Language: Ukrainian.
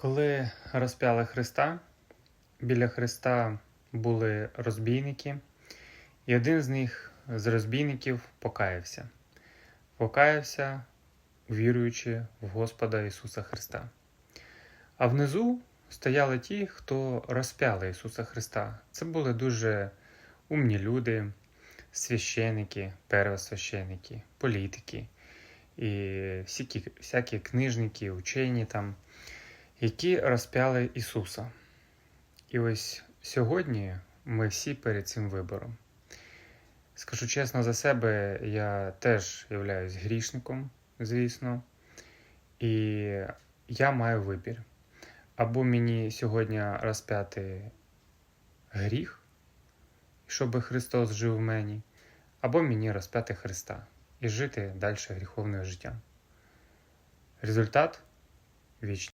Коли розп'яли Христа, біля Христа були розбійники, і один з них з розбійників покаявся. Покаявся, віруючи в Господа Ісуса Христа. А внизу стояли ті, хто розп'яли Ісуса Христа. Це були дуже умні люди, священики, первосвященики, політики і всякі, всякі книжники, учені там які розп'яли Ісуса. І ось сьогодні ми всі перед цим вибором. Скажу чесно за себе, я теж являюсь грішником, звісно, і я маю вибір. Або мені сьогодні розп'яти гріх, щоб Христос жив в мені, або мені розп'яти Христа і жити далі гріховним життям. Результат вічний.